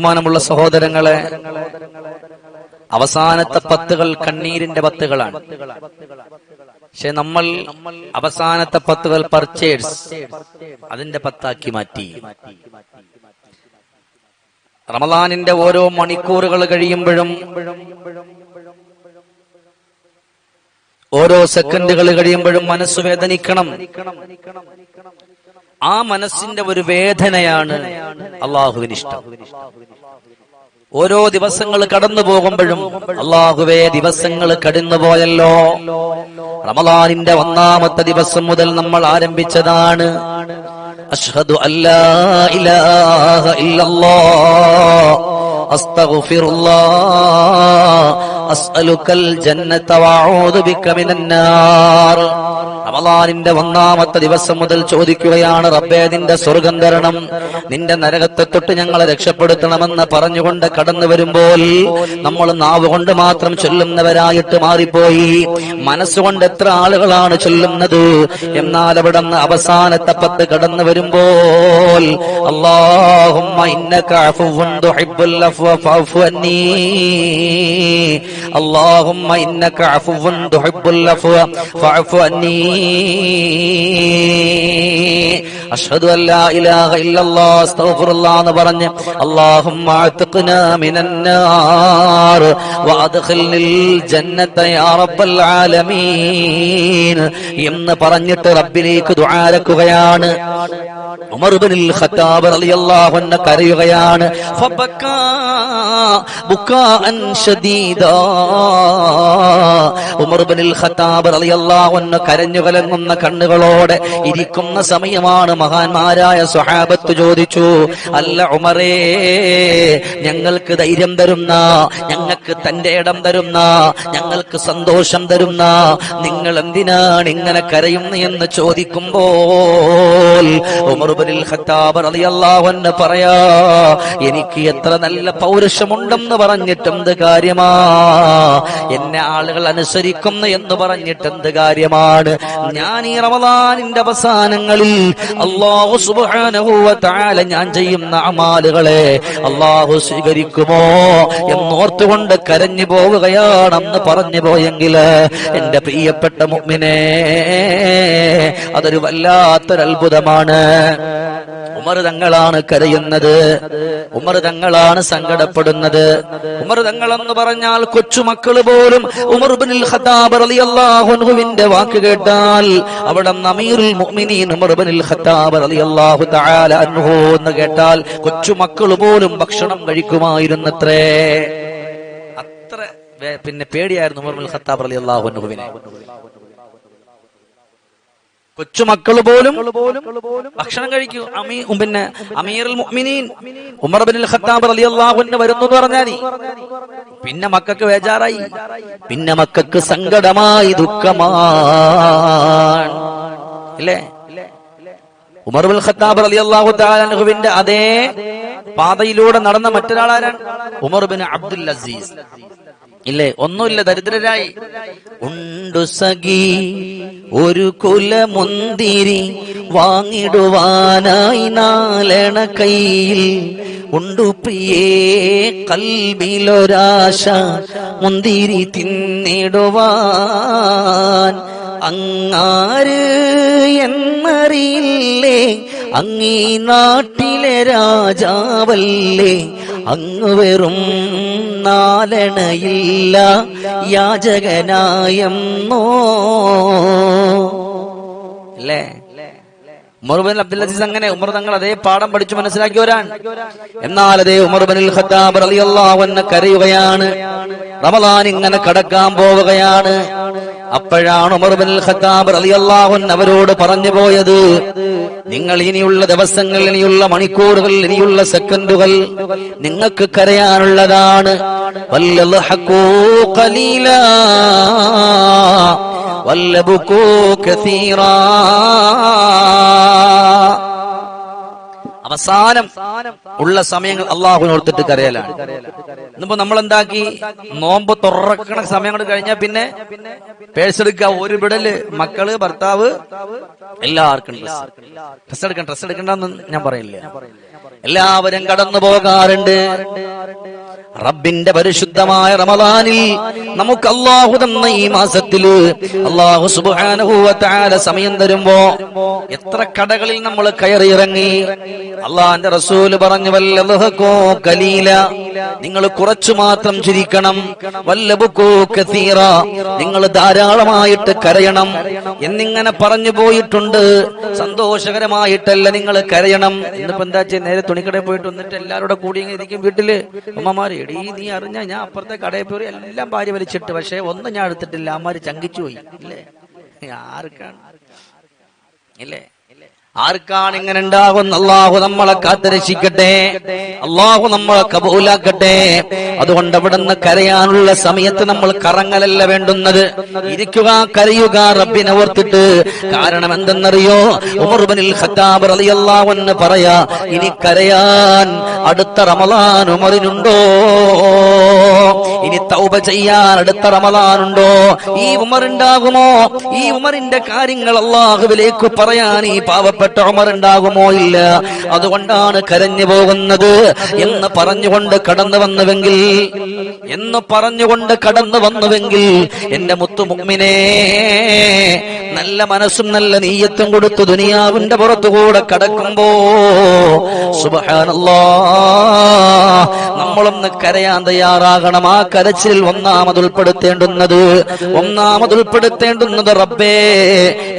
ബഹുമാനമുള്ള സഹോദരങ്ങളെ അവസാനത്തെ പത്തുകൾ കണ്ണീരിന്റെ പത്തുകളാണ്. പക്ഷെ നമ്മൾ അവസാനത്തെ പത്തുകൾ പർച്ചേഴ്സ് അതിന്റെ പത്താക്കി മാറ്റി. റമദാനിന്റെ ഓരോ മണിക്കൂറുകൾ കഴിയുമ്പോഴും ഓരോ സെക്കൻഡുകൾ കഴിയുമ്പോഴും മനസ്സ് വേദനിക്കണം. ആ മനസ്സിന്റെ ഒരു വേദനയാണ് അള്ളാഹുവിന് ഇഷ്ടം. ഓരോ ദിവസങ്ങൾ കടന്നു പോകുമ്പോഴും അള്ളാഹുവേ ദിവസങ്ങൾ കടന്നു പോയല്ലോ. റമലാനിന്റെ ഒന്നാമത്തെ ദിവസം മുതൽ നമ്മൾ ആരംഭിച്ചതാണ്. അഷ്ഹദു അല്ലാ ഇലാഹ അസ്അലുക്കൽ ജന്നത വഅഊദു ബിക മിനന്നാർ റമദാനിന്റെ ഒന്നാമത്തെ ദിവസം മുതൽ ചോദിക്കുകയാണ് റബ്ബേ നിന്റെ സ്വർഗം തരണം. നിന്റെ നരകത്തെ തൊട്ട് ഞങ്ങളെ രക്ഷപ്പെടുത്തണമെന്ന് പറഞ്ഞുകൊണ്ട് കടന്നു വരുമ്പോൾ നമ്മൾ നാവ് കൊണ്ട് മാത്രം ചൊല്ലുന്നവരായിട്ട് മാറിപ്പോയി. മനസ്സുകൊണ്ട് എത്ര ആളുകളാണ് ചൊല്ലുന്നത്? എന്നാൽ അവിടെ നിന്ന് അവസാനത്തെ പത്ത് കടന്നു വരുമ്പോൾ അള്ളാഹുമ്മ ഇന്നക الظالمين അഷ്ഹദു അല്ലാ എന്ന് പറഞ്ഞ് അല്ലാഹുമ്മ മിനന്നാർ ജന്നത യാ റബ്ബൽ ആലമീൻ എന്ന് പറഞ്ഞിട്ട് റബ്ബിലേക്ക് ദുആരക്കുകയാണ് ഉമർ ഖത്താബ് റളിയല്ലാഹു കരയുകയാണ് ഫബക്കാ ഉമർ ഖത്താബ് റളിയല്ലാഹു കരഞ്ഞു കലങ്ങുന്ന കണ്ണുകളോടെ ഇരിക്കുന്ന സമയമാണ് മഹാന്മാരായ സ്വഹാബത്ത് ചോദിച്ചു അല്ല ഉമറേ ഞങ്ങൾക്ക് ധൈര്യം തരുന്ന ഞങ്ങൾക്ക് തന്റെ ഇടം തരുന്ന ഞങ്ങൾക്ക് സന്തോഷം തരുന്ന നിങ്ങൾ എന്തിനാണ് ഇങ്ങനെ കരയുന്നു എന്ന് ചോദിക്കുമ്പോൾ ഖത്താബ് പറയാ എനിക്ക് എത്ര നല്ല പൗരുഷമുണ്ടെന്ന് പറഞ്ഞിട്ട് എന്ത് കാര്യമാ? എന്നെ ആളുകൾ അനുസരിക്കുന്നു എന്ന് പറഞ്ഞിട്ട് എന്ത് കാര്യമാണ്? ഞാൻ ഈ റമദാനിന്റെ അവസാനങ്ങളിൽ അള്ളാഹു തആല ഞാൻ ചെയ്യുന്ന അമാലുകളെ അള്ളാഹു സ്വീകരിക്കുമോ എന്നോർത്തുകൊണ്ട് കരഞ്ഞു പോവുകയാണെന്ന് പറഞ്ഞു പോയെങ്കിൽ എന്റെ പ്രിയപ്പെട്ട മുമ്മിനെ അതൊരു വല്ലാത്തൊരത്ഭുതമാണ്. ഉമർ തങ്ങളാണ് കരയുന്നത്. ഉമർ തങ്ങളാണ് സങ്കടപ്പെടുന്നത്. ഉമർ തങ്ങൾ എന്ന് പറഞ്ഞാൽ കൊച്ചുമക്കൾ പോലും ഉമർ ബിനുൽ ഖത്താബ് റളിയല്ലാഹു വാക്ക് കേട്ടാൽ അവിടെ അമീറുൽ മുഅ്മിനീൻ ഉമർ ബിനുൽ ഖത്താബ് റളിയല്ലാഹു തആല അൻഹു എന്ന് കേട്ടാൽ കൊച്ചുമക്കൾ പോലും ഭക്ഷണം കഴിക്കുമായിരുന്നത്രേ. അത്ര പിന്നെ പേടിയായിരുന്നു ഉമർ ബിനുൽ ഖത്താബ് റളിയല്ലാഹു അൻഹുവിനെ. കൊച്ചുമക്കൾ പോലും ഭക്ഷണം കഴിക്കൂ. അമീ പിന്നെ അമീറുൽ മുഅ്മിനീൻ ഉമർ ബിൻ ഖത്താബ് റളിയല്ലാഹു അൻഹു വരുന്നു എന്ന് പറഞ്ഞാൽ പിന്നെ മക്കൾക്ക് വേജാറായി പിന്നെ മക്കൾക്ക് സങ്കടമായി ദുഃഖമാണ് ഇല്ലേ? ഉമർ ബിൻ ഖത്താബ് റളിയല്ലാഹു തആല അൻഹുവിന്റെ അതേ പാതയിലൂടെ നടന്ന മറ്റൊരാളാരാണ്? Umar bin Abdul Aziz. ഇല്ലേ? ഒന്നുമില്ല ദരിദ്രരായി. ഉണ്ടു സഖി ഒരു കുലമുന്തിരി വാങ്ങിടുവാനായി നാലണ കയ്യിൽ. ഉണ്ടു പ്രിയേ കൽബിലൊരാശ മുന്തിരി തിന്നിടുവാൻ. അങ്ങാര് എന്നറിയില്ലേ? അങ്ങീ നാട്ടിലെ രാജാവല്ലേ? അങ്ങ് വെറും നാലണയില്ല യാചകനായെന്നോ? അല്ലേ? ഉമർബൻ അബ്ദുൽ അങ്ങനെ ഉമർ തങ്ങൾ അതേ പാഠം പഠിച്ചു മനസ്സിലാക്കിയവരാണ് എന്നാൽ അതേ ഉമർബനിൽ ഖത്താബ് റളിയല്ലാഹു അൻഹു കരയുകയാണ്. റമദാൻ ഇങ്ങനെ കടക്കാൻ പോവുകയാണ്. അപ്പോഴാണ് ഉമർബിൻ ഖത്താബ് റളിയല്ലാഹു അൻഹു അവരോട് പറഞ്ഞു പോയത് നിങ്ങൾ ഇനിയുള്ള ദിവസങ്ങൾ ഇനിയുള്ള മണിക്കൂറുകൾ ഇനിയുള്ള സെക്കൻഡുകൾ നിങ്ങൾക്ക് കരയാനുള്ളതാണ്. അവസാനം ഉള്ള സമയങ്ങൾ അള്ളാഹു ഓർത്തിട്ട് കരയലാണ്. ഇന്നിപ്പോ നമ്മൾ എന്താക്കി നോമ്പ് തുറക്കണ സമയം കൊണ്ട് കഴിഞ്ഞാൽ പിന്നെ പേഴ്സ് എടുക്കുക ഒരു വിടൽ. മക്കൾ ഭർത്താവ് എല്ലാവർക്കും ഡ്രസ് എടുക്കണം ഡ്രസ് എടുക്കണ്ടെന്ന് ഞാൻ പറയില്ല. എല്ലാവരും കടന്നു പോകാറുണ്ട്. റബ്ബിന്റെ പരിശുദ്ധമായ റമദാനിൽ നമുക്ക് അള്ളാഹു തന്ന ഈ മാസത്തിൽ അള്ളാഹു സുബാനുഭൂവത്താല സമയം തരുമ്പോ എത്ര കടകളിൽ നമ്മൾ കയറിയിറങ്ങി? അള്ളാന്റെ റസൂൽ പറഞ്ഞു വല്ലതോ കലീല നിങ്ങൾ കുറച്ചു മാത്രം ചിരിക്കണം. വല്ലബുക്കോ കസീറ നിങ്ങൾ ധാരാളമായിട്ട് കരയണം. എന്നിങ്ങനെ പറഞ്ഞു പോയിട്ടുണ്ട്. സന്തോഷകരമായിട്ടല്ല നിങ്ങൾ കരയണം. ഇന്നിപ്പോ എന്താ നേരെ തുണിക്കടയിൽ പോയിട്ട് വന്നിട്ട് എല്ലാവരുടെ കൂടി ഇങ്ങനെ ഇരിക്കും വീട്ടിൽ. അമ്മമാര് എടീ നീ അറിഞ്ഞ ഞാൻ അപ്പുറത്തെ കടയിൽ പോയി എല്ലാം ഭാര്യ വലിച്ചിട്ട് പക്ഷെ ഒന്നും ഞാൻ എടുത്തിട്ടില്ല. അമ്മാര് ചങ്കിച്ചു പോയി. ഇല്ലേ? ആർക്കാണ്? ഇല്ലേ? ആർക്കാണ് ഇങ്ങനെ ഉണ്ടാകുന്ന? അള്ളാഹു നമ്മളെ കാത്തരക്ഷിക്കട്ടെ. അള്ളാഹു നമ്മളെ കബൂലാക്കട്ടെ. അതുകൊണ്ട് അവിടുന്ന് കരയാനുള്ള സമയത്ത് നമ്മൾ കറങ്ങലല്ല വേണ്ടുന്നത്. ഇരിക്കുക കരയുക റബ്ബിനെ ഓർത്തിട്ട്. കാരണം എന്തെന്നറിയോ? ഉമർബനിൽ ഖത്താബ് റളിയല്ലാഹു അൻഹു പറയാ ഇനി കരയാൻ അടുത്ത റമലാൻ ഉമറിനുണ്ടോ? ഇനി തൗബ ചെയ്യാൻ അടുത്ത റമലാനുണ്ടോ ഈ ഉമർ ഉണ്ടാകുമോ? ഈ ഉമറിന്റെ കാര്യങ്ങൾ അള്ളാഹുവിലേക്ക് പറയാൻ ഈ പാവപ്പെട്ട ഉമർ ഉണ്ടാകുമോ ഇല്ല. അതുകൊണ്ടാണ് കരഞ്ഞു പോകുന്നത് എന്ന് പറഞ്ഞുകൊണ്ട് കടന്നു വന്നുവെങ്കിൽ എന്ന് പറഞ്ഞുകൊണ്ട് കടന്നു വന്നുവെങ്കിൽ എന്റെ മുത്തുമുമ്മിനെ നല്ല മനസ്സും നല്ല നീയത്തും കൊടുത്തു ദുനിയാവിന്റെ പുറത്തുകൂടെ കടക്കുമ്പോ സുബഹാനല്ലാ നമ്മളൊന്ന് കരയാൻ തയ്യാറാകണം. ആ കരച്ചിൽ ഒന്നാമത് ഉൾപ്പെടുത്തേണ്ടുന്നത് ഒന്നാമത് ഉൾപ്പെടുത്തേണ്ടുന്നത് റബ്ബേ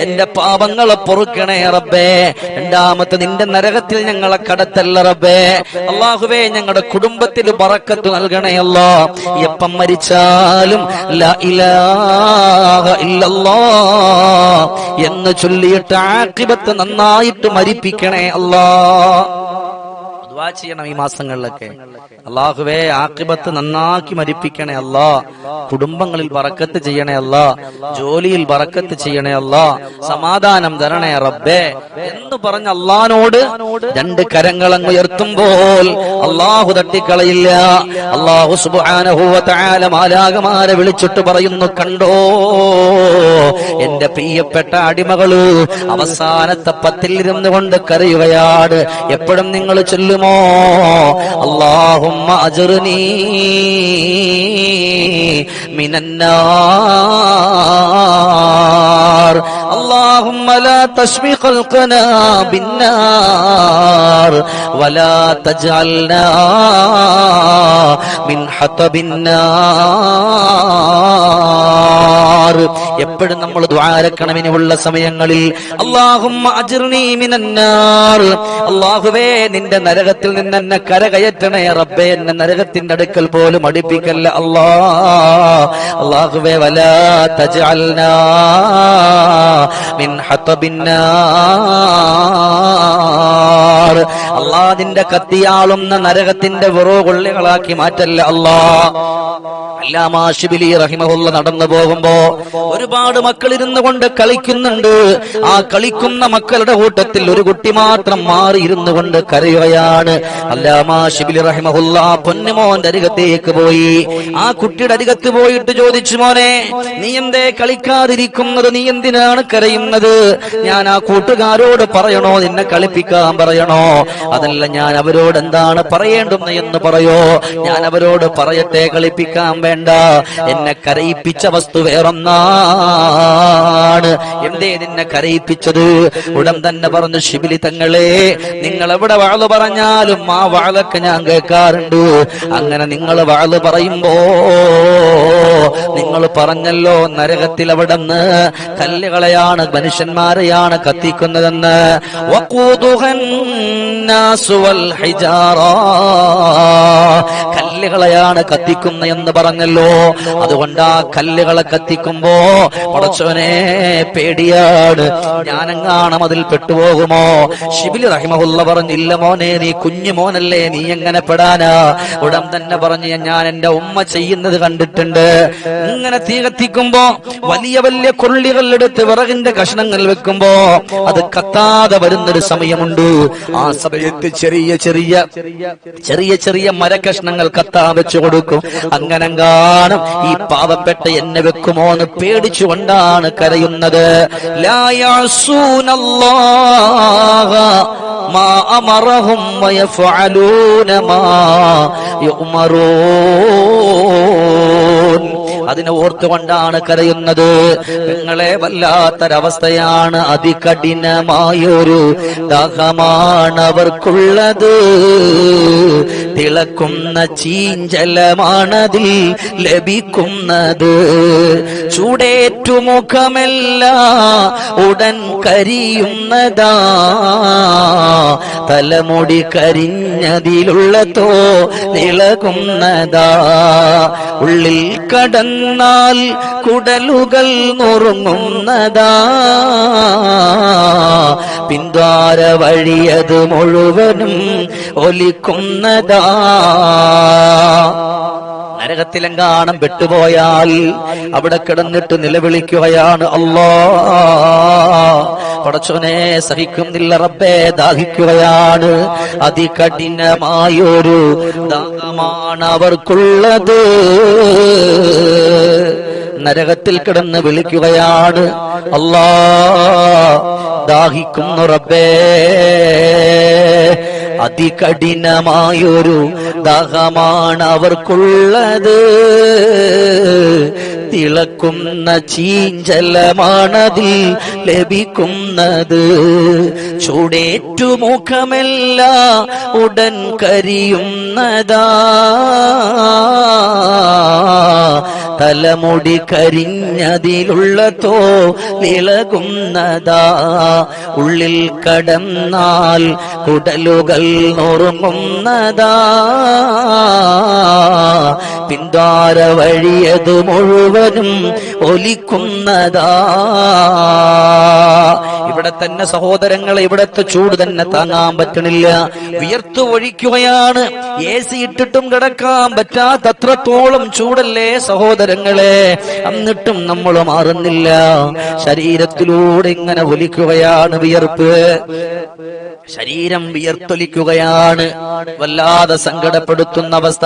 എന്റെ പാപങ്ങളെ പൊറുക്കണേ റബ്ബേ. രണ്ടാമത്തെ നിന്റെ നരകത്തിൽ ഞങ്ങളെ കടത്തല്ല റബ്ബേ. അള്ളാഹുവേ ഞങ്ങളുടെ കുടുംബത്തിൽ പറക്കത്ത് നൽകണേ അല്ലോ എപ്പം മരിച്ചാലും എന്ന് ചൊല്ലിയിട്ട് ആക്കിബത്ത് നന്നായിട്ട് മരിപ്പിക്കണേ അല്ലാ ദുആ ചെയ്യണം ഈ മാസങ്ങളിലൊക്കെ. അള്ളാഹുവേ ആക്കിബത്ത് നന്നാക്കി മരിപ്പിക്കണേ അല്ലാ. കുടുംബങ്ങളിൽ വറക്കത്ത് ചെയ്യണേ അല്ലാ. ജോലിയിൽ വറക്കത്ത് ചെയ്യണേ അല്ലാ. സമാധാനം തരണേ റബ്ബേ. എന്ന് പറഞ്ഞ അള്ളഹാനോട് രണ്ട് കരങ്ങളങ്ങ് ഉയർത്തുമ്പോൾ അള്ളാഹു തട്ടിക്കളയില്ല. അള്ളാഹു സുബാനഹുവല മാലാകമാരെ വിളിച്ചിട്ട് പറയുന്നു കണ്ടോ എന്റെ പ്രിയപ്പെട്ട അടിമകൾ അവസാനത്തെ പത്തിൽ ഇരുന്നു കൊണ്ട് കരയുകയാണ്. എപ്പോഴും നിങ്ങൾ ചൊല്ലുമോ? اللهم أجرني من النار. اللهم لا تشفي خلقنا بالنار ولا تجعلنا من حطب النار. എപ്പോഴും നമ്മൾ ദ്വാരക്കണമിനുള്ള സമയങ്ങളിൽ അള്ളാഹും അള്ളാഹുവേ നിന്റെ നരകത്തിൽ നിന്ന് എന്നെ കരകയറ്റണേ റബ്ബേ എന്നെ നരകത്തിന്റെ അടുക്കൽ പോലും അടുപ്പിക്കല്ല അള്ളാ അള്ളാഹുവേ വലാ ഹത്തബിന്നാർ അള്ളാഹിന്റെ കത്തിയാളുന്ന നരകത്തിന്റെ വെറുകൊള്ളികളാക്കി മാറ്റല്ല അള്ളാ. അല്ലാമാഷിബിലി റഹിമഹുല്ല നടന്നു പോകുമ്പോ ഒരുപാട് മക്കൾ ഇരുന്നു കൊണ്ട് കളിക്കുന്നുണ്ട്. ആ കളിക്കുന്ന മക്കളുടെ കൂട്ടത്തിൽ ഒരു കുട്ടി മാത്രം മാറി ഇരുന്നു കൊണ്ട് കരയുകയാണ്. അല്ലാമാഷിബിലി റഹിമഹുല്ല പൊന്നുമോന്റെ അരികത്തേക്ക് പോയി. ആ കുട്ടിയുടെ അരികത്ത് പോയിട്ട് ചോദിച്ചു മോനെ നീ എന്തേ കളിക്കാതിരിക്കുന്നത്? നീ എന്തിനാണ് കരയുന്നത്? ഞാൻ ആ കൂട്ടുകാരോട് പറയണോ? നിന്നെ കളിപ്പിക്കാൻ പറയണോ? അതല്ല ഞാൻ അവരോട് എന്താണ് പറയേണ്ടുന്നത് എന്ന് പറയോ? ഞാൻ അവരോട് പറയട്ടെ കളിപ്പിക്കാൻ വേണ്ട. എന്നെ കരയിപ്പിച്ച വസ്തു വേറൊന്നാണ്. എന്തേ നിന്നെ കരയിപ്പിച്ചത്? ഉടൻ തന്നെ പറഞ്ഞു ശിബിലി തങ്ങളെ നിങ്ങൾ എവിടെ വാൾ പറഞ്ഞാലും ആ വാളൊക്കെ ഞാൻ കേൾക്കാറുണ്ട്. അങ്ങനെ നിങ്ങൾ വാൾ പറയുമ്പോ നിങ്ങൾ പറഞ്ഞല്ലോ നരകത്തിൽ അവിടെ നിന്ന് കല്ലുകളെയാണ് മനുഷ്യന്മാരെയാണ് കത്തിക്കുന്നതെന്ന്. കല്ലുകളെയാണ് കത്തിക്കുന്ന എന്ന് പറഞ്ഞല്ലോ. അതുകൊണ്ട് ആ കല്ലുകളെ കത്തിക്കുമ്പോ പടച്ചവനെ പേടിയാണ്. ഞാനെങ്ങാണം അതിൽ പെട്ടുപോകുമോ? ഷിബിലി റഹിമഹുല്ല പറഞ്ഞില്ല മോനെ നീ കുഞ്ഞു മോനല്ലേ നീ എങ്ങനെ പെടാനാ? ഉടൻ തന്നെ പറഞ്ഞു ഞാൻ എന്റെ ഉമ്മ ചെയ്യുന്നത് കണ്ടിട്ടുണ്ട്. ഇങ്ങനെ തീ കത്തിക്കുമ്പോ വലിയ വലിയ കൊള്ളികൾ എടുത്ത് വിറകിന്റെ കഷ്ണങ്ങൾ വെക്കുമ്പോ അത് കത്താതെ വരുന്നൊരു സമയമുണ്ട്. ആ സമയത്ത് ചെറിയ ചെറിയ ചെറിയ ചെറിയ മരകഷ്ണങ്ങൾ കക്കാൻ വെച്ചു കൊടുക്കും അങ്ങനെ കാണും ഈ പാവപ്പെട്ട എന്നെ വെക്കുമോ എന്ന് പേടിച്ചുകൊണ്ടാണ് കരയുന്നത്. ലായാസൂനല്ലോ മാ അമറഹും വയഫഅലൂന മാ യുഅമറൂൻ. അതിനെ ഓർത്തുകൊണ്ടാണ് കരയുന്നത്. നിങ്ങളെ വല്ലാത്തൊരവസ്ഥയാണ് അതികഠിനമായൊരു ദാഹമാണ് അവർക്കുള്ളത്. തിളക്കുന്ന ചീഞ്ചലമാണതിൽ ലഭിക്കുന്നത്. ചൂടേറ്റുമുഖമല്ല ഉടൻ കരിയുന്നതാ. തലമുടി കരിഞ്ഞതിലുള്ളതോ നിളകുന്നതാ. ഉള്ളിൽ കടന്നാൽ കുടലുകൾ നുറുങ്ങുന്നതാ. പിന്താര വഴിയത് മുഴുവനും ഒലിക്കുന്നതാ. നരകത്തിലെങ്കാണം പെട്ടുപോയാൽ അവിടെ കിടന്നിട്ട് നിലവിളിക്കുകയാണ് അല്ലോ പടച്ചോനെ സഹിക്കുന്നില്ല റബ്ബേ ദാഹിക്കുകയാണ്. അതികഠിനമായൊരു ദാഹമാണ് അവർക്കുള്ളത്. നരകത്തിൽ കിടന്ന് വിളിക്കുകയാണ് അല്ലാ ദാഹിക്കുന്നു റബ്ബേ. അതികഠിനമായൊരു ദാഹമാണ് അവർക്കുള്ളത്. തിളക്കുന്ന ചീഞ്ചലമാണതിൽ ലഭിക്കുന്നത്. ചൂടേറ്റുമുഖമല്ല ഉടൻ കരിയുന്നതാ. തലമുടി കരിഞ്ഞതിലുള്ള തോ നിളകുന്നതാ. ഉള്ളിൽ കടന്നാൽ കുടലുകൾ നുറുങ്ങുന്നതാ പിന്താര വഴിയത് മുഴുവനും ഒലിക്കുന്നതാ. തന്നെ സഹോദരങ്ങളെ ഇവിടത്തെ ചൂട് തന്നെ താങ്ങാൻ പറ്റണില്ല. വിയർത്തു ഒഴിക്കുകയാണ് എ സി ഇട്ടിട്ടും കിടക്കാൻ പറ്റാത്തത്രത്തോളം ചൂടല്ലേ സഹോദരങ്ങളെ. എന്നിട്ടും നമ്മൾ മാറുന്നില്ല. ശരീരത്തിലൂടെ ഇങ്ങനെ ഒലിക്കുകയാണ് വിയർപ്പ്. ശരീരം വിയർത്തൊലിക്കുകയാണ്. വല്ലാതെ സങ്കടപ്പെടുത്തുന്ന അവസ്ഥ.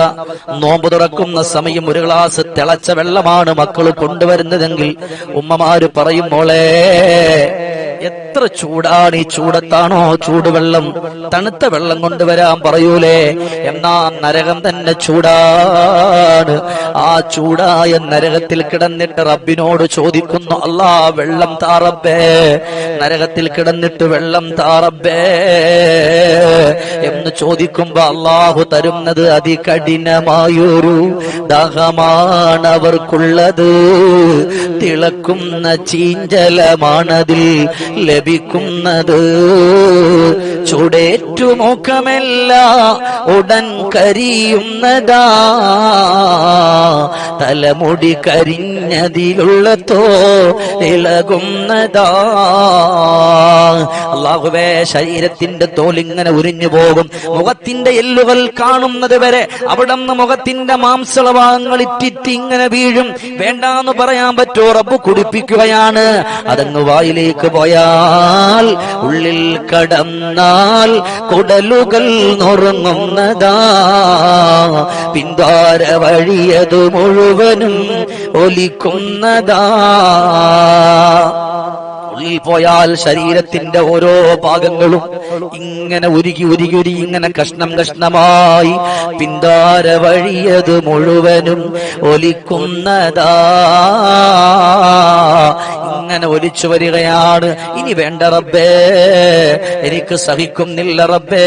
നോമ്പ് തുറക്കുന്ന സമയം ഒരു ഗ്ലാസ് തിളച്ച വെള്ളമാണ് മക്കൾ കൊണ്ടുവരുന്നതെങ്കിൽ ഉമ്മമാര് പറയും മോളെ എത്ര ചൂടാണ് ഈ ചൂടത്താണോ ചൂടുവെള്ളം? തണുത്ത വെള്ളം കൊണ്ടുവരാൻ പറയൂലേ? എന്നാ നരകം തന്നെ ചൂടാണ്. ആ ചൂടായ നരകത്തിൽ കിടന്നിട്ട് റബ്ബിനോട് ചോദിക്കുന്നു അല്ലാ വെള്ളം താറബേ നരകത്തിൽ കിടന്നിട്ട് വെള്ളം താറബേ എന്ന് ചോദിക്കുമ്പോ അള്ളാഹു തരുന്നത് അതികഠിനമായൊരു ദാഹമാണ് അവർക്കുള്ളത്. തിളക്കുന്ന ചീഞ്ചലമാണതിൽ ലഭിക്കുന്നത്. ചുടേറ്റുമുഖമല്ല ഉടൻ കരിയുന്നതാ. തലമുടി കരിഞ്ഞതിലുള്ള തോ ഇളകുന്നതാ. അള്ളാഹുവേ ശരീരത്തിന്റെ തോലിങ്ങനെ ഉരിഞ്ഞു പോകും. മുഖത്തിന്റെ എല്ലുകൾ കാണുന്നത് വരെ അവിടെ നിന്ന് മുഖത്തിന്റെ മാംസളഭാഗങ്ങൾ ഇറ്റിറ്റ് ഇങ്ങനെ വീഴും. വേണ്ടാന്ന് പറയാൻ പറ്റോ റബ്ബ് കുടിപ്പിക്കുകയാണ്. അതങ്ങ് വായിലേക്ക് പോയാൽ ഉള്ളിൽ കടന്നാൽ കുടലുകൾ നുറങ്ങുന്നതാ. പിന്താര വഴിയത് മുഴുവനും ഒലിക്കുന്നതാ. ഉള്ളിൽ പോയാൽ ശരീരത്തിന്റെ ഓരോ ഭാഗങ്ങളും ഇങ്ങനെ ഉരുകി ഉരുകി ഉരുകി ഇങ്ങനെ കഷ്ണം കഷ്ണമായി പിന്താര വഴിയത് മുഴുവനും ഒലിക്കുന്നതാ. ഇങ്ങനെ ഒലിച്ചു വരികയാണ്. ഇനി വേണ്ട റബ്ബേ എനിക്ക് സഹിക്കുന്നില്ല റബ്ബേ.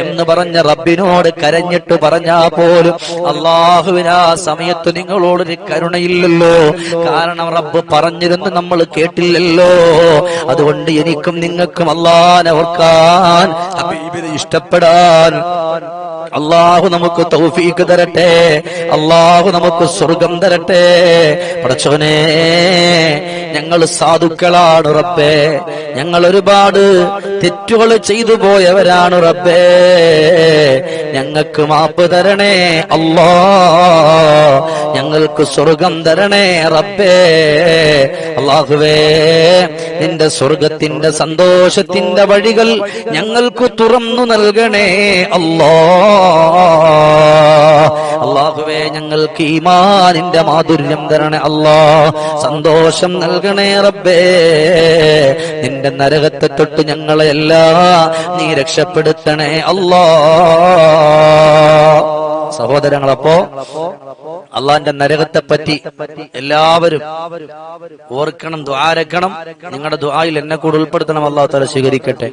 എന്ന് പറഞ്ഞ റബ്ബിനോട് കരഞ്ഞിട്ട് പറഞ്ഞാ പോലും അള്ളാഹുവിന് ആ സമയത്ത് നിങ്ങളോടൊരു കരുണയില്ലല്ലോ. കാരണം റബ്ബ് പറഞ്ഞിരുന്നു നമ്മൾ കേട്ടില്ലല്ലോ. അതുകൊണ്ട് എനിക്കും നിങ്ങൾക്കും അള്ളാനെ ഓർക്കാൻ ഇഷ്ടപ്പെടാൻ അള്ളാഹു നമുക്ക് തൗഫീക്ക് തരട്ടെ. അള്ളാഹു നമുക്ക് സ്വർഗം തരട്ടെ. പടച്ചോനെ ഞങ്ങൾ സാധുക്കളാണ് റബ്ബേ. ഞങ്ങൾ ഒരുപാട് തെറ്റുകൾ ചെയ്തു പോയവരാണ് റബ്ബേ. ഞങ്ങൾക്ക് മാപ്പ് തരണേ അല്ലോ. ഞങ്ങൾക്ക് സ്വർഗം തരണേ റബ്ബേ. അള്ളാഹുവേ നിന്റെ സ്വർഗത്തിന്റെ സന്തോഷത്തിന്റെ വഴികൾ ഞങ്ങൾക്ക് തുറന്നു നൽകണേ അല്ലാ. ഞങ്ങൾക്ക് ഈമാനിന്റെ മാധുര്യം തരണേ അല്ലാ. സന്തോഷം നൽകണേ റബ്ബേ. നിന്റെ നരകത്തെ തൊട്ട് ഞങ്ങളെ എല്ലാം നീ രക്ഷപ്പെടുത്തണേ അല്ലാ. സഹോദരങ്ങളപ്പോ അള്ളാന്റെ നരകത്തെ പറ്റി എല്ലാവരും ഓർക്കണം ദ്വാരക്കണം. നിങ്ങളുടെ ദ്വായിൽ എന്നെ കൂടെ ഉൾപ്പെടുത്തണം. അള്ളാഹു തല സ്വീകരിക്കട്ടെ.